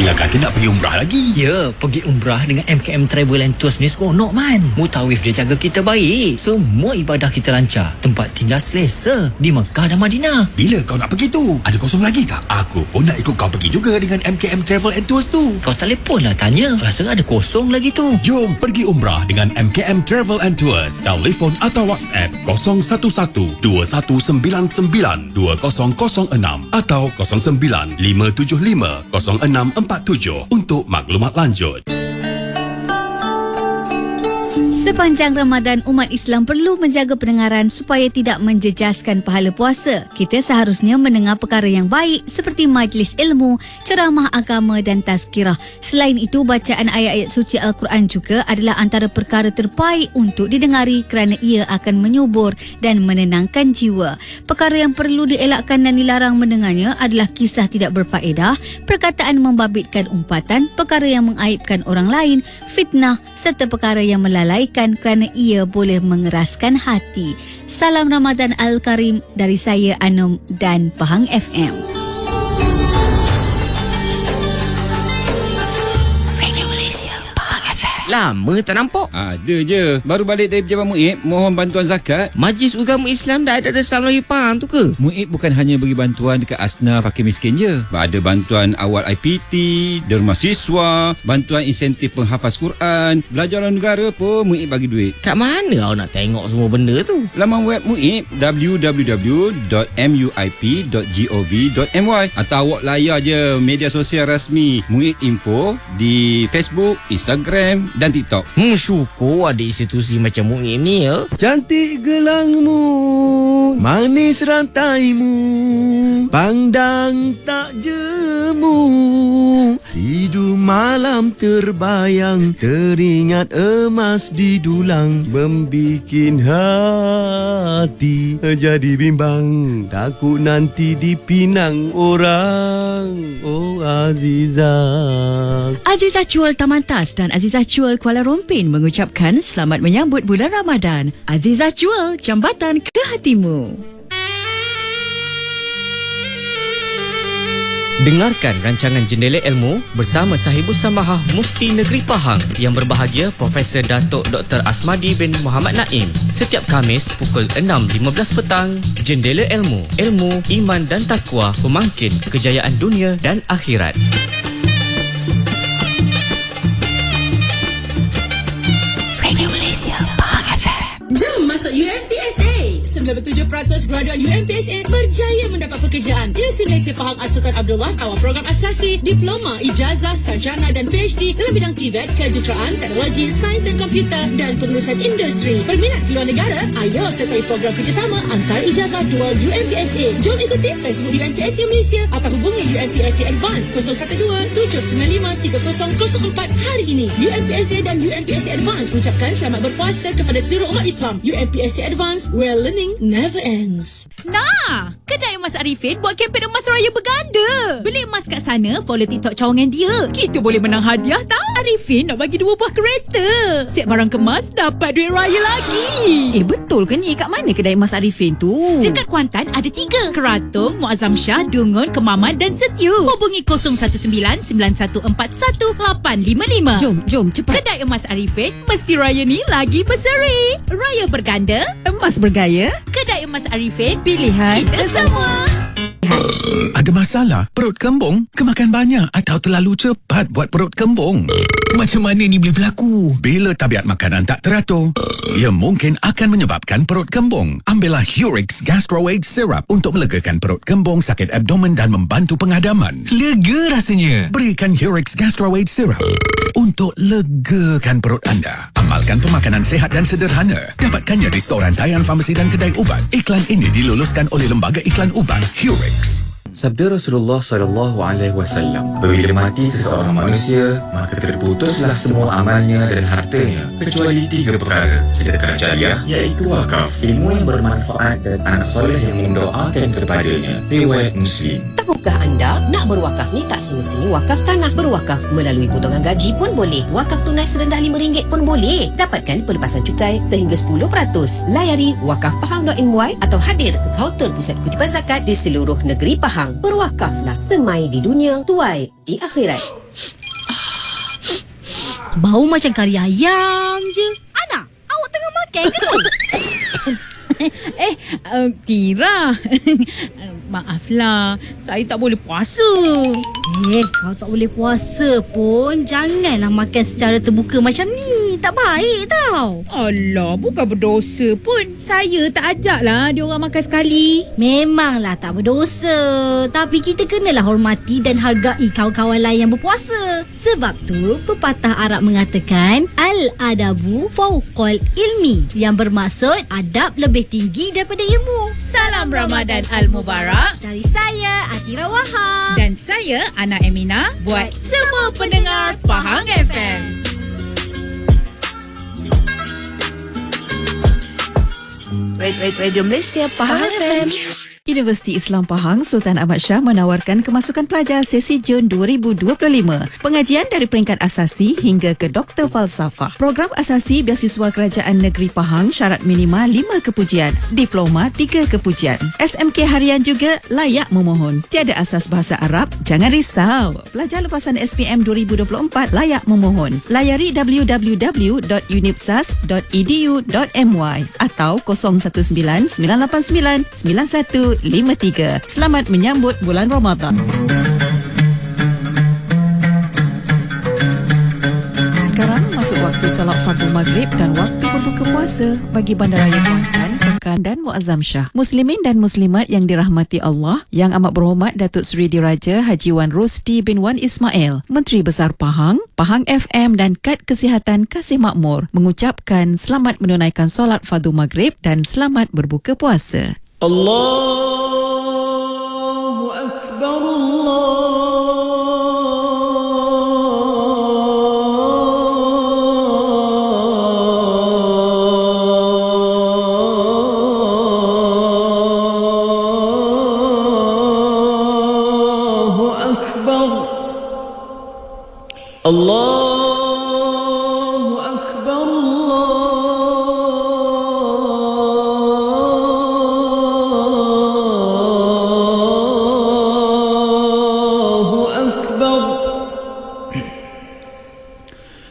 Dengar kata nak pergi umrah lagi. Ya, pergi umrah dengan MKM Travel and Tours ni seronok man. Mutawif dia jaga kita baik. Semua ibadah kita lancar. Tempat tinggal selesa di Mekah dan Madinah. Bila kau nak pergi tu? Ada kosong lagi tak? Aku pun nak ikut kau pergi juga dengan MKM Travel and Tours tu. Kau telefon lah tanya. Rasa ada kosong lagi tu. Jom pergi umrah dengan MKM Travel and Tours. Telefon atau WhatsApp 011 2199 2006 atau 09 575 0647 untuk maklumat lanjut. Sepanjang Ramadan, umat Islam perlu menjaga pendengaran supaya tidak menjejaskan pahala puasa. Kita seharusnya mendengar perkara yang baik seperti majlis ilmu, ceramah agama dan tazkirah. Selain itu, bacaan ayat-ayat suci Al-Quran juga adalah antara perkara terbaik untuk didengari kerana ia akan menyubur dan menenangkan jiwa. Perkara yang perlu dielakkan dan dilarang mendengarnya adalah kisah tidak berfaedah, perkataan membabitkan umpatan, perkara yang mengaibkan orang lain, fitnah serta perkara yang melalaikan kerana ia boleh mengeraskan hati. Salam Ramadan Al-Karim dari saya Anum dan Pahang FM. Lama tak nampak. Ada je. Baru balik dari pejabat Muib, mohon bantuan zakat. Majlis Agama Islam dah ada resam Melayu Pahang tu ke? Muib bukan hanya bagi bantuan dekat asna fakir miskin je. Ada bantuan awal IPT, derma siswa, bantuan insentif penghafaz Quran, belajar luar negara pun Muib bagi duit. Kat mana kau nak tengok semua benda tu? Laman web Muib www.muip.gov.my atau awak layar je media sosial rasmi Muib Info di Facebook, Instagram dan TikTok. Hmm, syukur ada institusi macam Mu'im ni ya. Cantik gelangmu Manis rantaimu Pandang tak jemu Tidur malam terbayang Teringat emas di dulang Membikin hati Jadi bimbang Takut nanti dipinang orang Oh Azizah Azizah Chual Tamantas dan Azizah Chual Kuala Rompin mengucapkan selamat menyambut bulan Ramadan. Azizah Chual, jambatan ke hatimu. Dengarkan rancangan Jendela Ilmu bersama Sahibus Samahah Mufti Negeri Pahang yang berbahagia Profesor Datuk Dr. Asmadi bin Muhammad Naim setiap Khamis pukul 6.15 petang. Jendela Ilmu, ilmu, iman dan takwa pemangkin kejayaan dunia dan akhirat. bien. 97% graduan UMPSN berjaya mendapat pekerjaan. Universiti Malaysia Pahang Asokan Abdullah awal program asasi, diploma, ijazah, sarjana dan PhD dalam bidang TVET, kejuruteraan, teknologi, sains dan komputer dan pengurusan industri. Berminat keluar negara? Ayo sertai program kerjasama antar ijazah dual UMPSA. Jom ikuti Facebook UMPSA Malaysia atau hubungi UMPSA Advance 012-795-3004 hari ini. UMPSA dan UMPSA Advance ucapkan selamat berpuasa kepada seluruh umat Islam. UMPSA Advance, we're learning never ends. Nah, kedai emas Arifin buat kempen emas raya berganda. Beli emas kat sana, follow TikTok cawangan dia. Kita boleh menang hadiah tau. Arifin nak bagi dua buah kereta. Siap barang kemas, dapat duit raya lagi. Eh, betul ke ni? Kat mana kedai emas Arifin tu? Dekat Kuantan ada tiga. Keratung, Muazzam Shah, Dungun, Kemaman dan Setiu. Hubungi 019-9141-855. Jom, jom, cepat. Kedai emas Arifin, mesti raya ni lagi berseri. Raya berganda, emas bergaya. Kedai emas Arifin, pilihan kita semua. Ada masalah? Perut kembung? Kemakan banyak atau terlalu cepat buat perut kembung? Macam mana ni boleh berlaku? Bila tabiat makanan tak teratur, ia mungkin akan menyebabkan perut kembung. Ambillah Hurix Gastroaid Syrup untuk melegakan perut kembung, sakit abdomen dan membantu pengadaman. Lega rasanya. Berikan Hurix Gastroaid Syrup untuk legakan perut anda. Amalkan pemakanan sehat dan sederhana. Dapatkannya di storan Tayan Farmasi dan Kedai Ubat. Iklan ini diluluskan oleh Lembaga Iklan Ubat Hurix. Mix. Sabda Rasulullah sallallahu alaihi wasallam, apabila mati seseorang manusia, maka terputuslah semua amalnya dan hartanya kecuali tiga perkara: sedekah jariah iaitu wakaf, ilmu yang bermanfaat dan anak soleh yang mendoakan kepadanya. Riwayat Muslim. Tahukah anda nak berwakaf ni tak semestinya wakaf tanah. Berwakaf melalui potongan gaji pun boleh. Wakaf tunai serendah RM5 pun boleh. Dapatkan pelepasan cukai sehingga 10%. Layari wakafpahang.my atau hadir ke kaunter pusat kutipan zakat di seluruh negeri Pahang hang. Berwakaflah semai di dunia, tuai di akhirat. Bau macam kari ayam je. Ana, awak tengah makan ke tu? eh, uh, Tira. Eh, maaflah, saya tak boleh puasa. Eh, kau tak boleh puasa pun. Janganlah makan secara terbuka macam ni. Tak baik tau. Alah, bukan berdosa pun. Saya tak ajak lah dia orang makan sekali. Memanglah tak berdosa. Tapi kita kenalah hormati dan hargai kawan-kawan lain yang berpuasa. Sebab tu, pepatah Arab mengatakan Al-adabu fauqal ilmi. Yang bermaksud adab lebih tinggi daripada ilmu. Salam Ramadan Al-Mubarak. Dari saya, Atira Wahab. Saya, Ana Emina. Buat semua pendengar Pahang FM. Radio Malaysia Pahang FM. Universiti Islam Pahang Sultan Ahmad Shah menawarkan kemasukan pelajar sesi Jun 2025. Pengajian dari peringkat asasi hingga ke doktor falsafah. Program asasi beasiswa Kerajaan Negeri Pahang syarat minima 5 kepujian, diploma 3 kepujian. SMK harian juga layak memohon. Tiada asas bahasa Arab, jangan risau. Pelajar lepasan SPM 2024 layak memohon. Layari www.unipsas.edu.my atau 019 989 91 53. Selamat menyambut bulan Ramadan. Sekarang masuk waktu salat fardu maghrib dan waktu berbuka puasa bagi Bandaraya Kuantan, Pekan dan Muazzam Shah. Muslimin dan muslimat yang dirahmati Allah, yang amat berhormat Datuk Seri Diraja Haji Wan Rosti bin Wan Ismail, Menteri Besar Pahang, Pahang FM dan Kad Kesihatan Kasih Makmur mengucapkan selamat menunaikan solat fardu maghrib dan selamat berbuka puasa. الله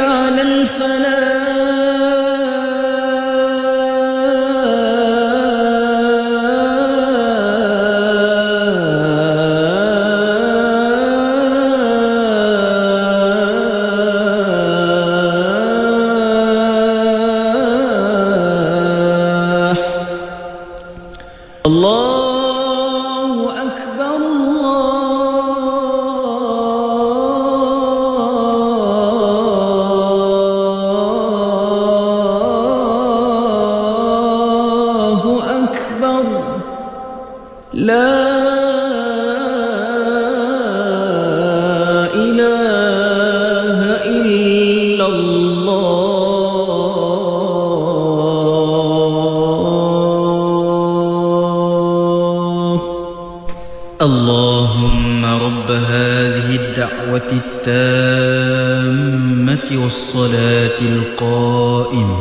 على الفلاح اللهم رب هذه الدعوة التامة والصلاة القائمة.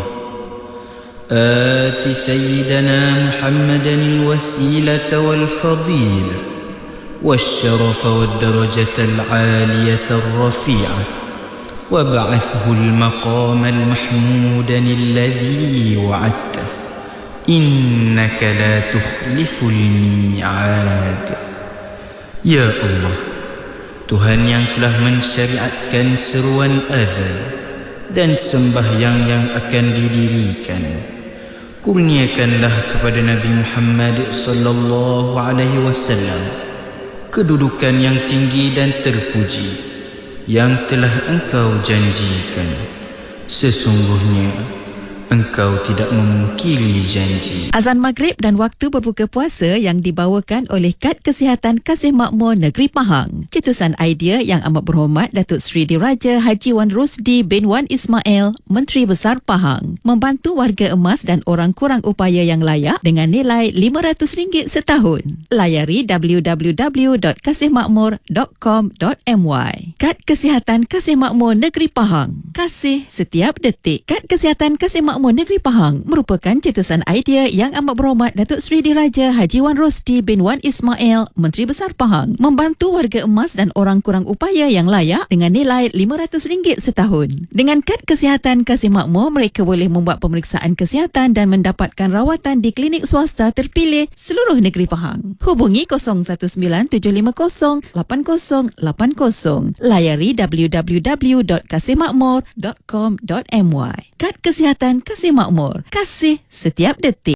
آت سيدنا محمدا الوسيلة والفضيلة والشرف والدرجة العالية الرفيعة. وابعثه المقام المحمودا الذي وعدته. إنك لا تخلف الميعاد. Ya Allah Tuhan yang telah mensyariatkan seruan azan dan sembahyang yang akan didirikan kurniakanlah kepada Nabi Muhammad sallallahu alaihi wasallam kedudukan yang tinggi dan terpuji yang telah engkau janjikan. Sesungguhnya engkau tidak memungkiri janji Azan Maghrib dan waktu berbuka puasa yang dibawakan oleh Kad Kesihatan Kasih Makmur Negeri Pahang. Cetusan idea yang amat berhormat Datuk Seri Diraja Haji Wan Rusdi bin Wan Ismail, Menteri Besar Pahang, membantu warga emas dan orang kurang upaya yang layak dengan nilai RM500 setahun. Layari www.kasihmakmur.com.my Kad Kesihatan Kasih Makmur Negeri Pahang. Kasih setiap detik. Kad Kesihatan Kasih Makmur Negeri Pahang merupakan cetusan idea yang amat berhormat Datuk Seri Diraja Haji Wan Rosdi bin Wan Ismail, Menteri Besar Pahang, membantu warga emas dan orang kurang upaya yang layak dengan nilai RM500 setahun. Dengan kad kesihatan Kasih Makmur, mereka boleh membuat pemeriksaan kesihatan dan mendapatkan rawatan di klinik swasta terpilih seluruh negeri Pahang. Hubungi 0197508080. Layari www.kasihmakmur.com.my. Kad Kesihatan Kasih Makmur. Kasih setiap detik.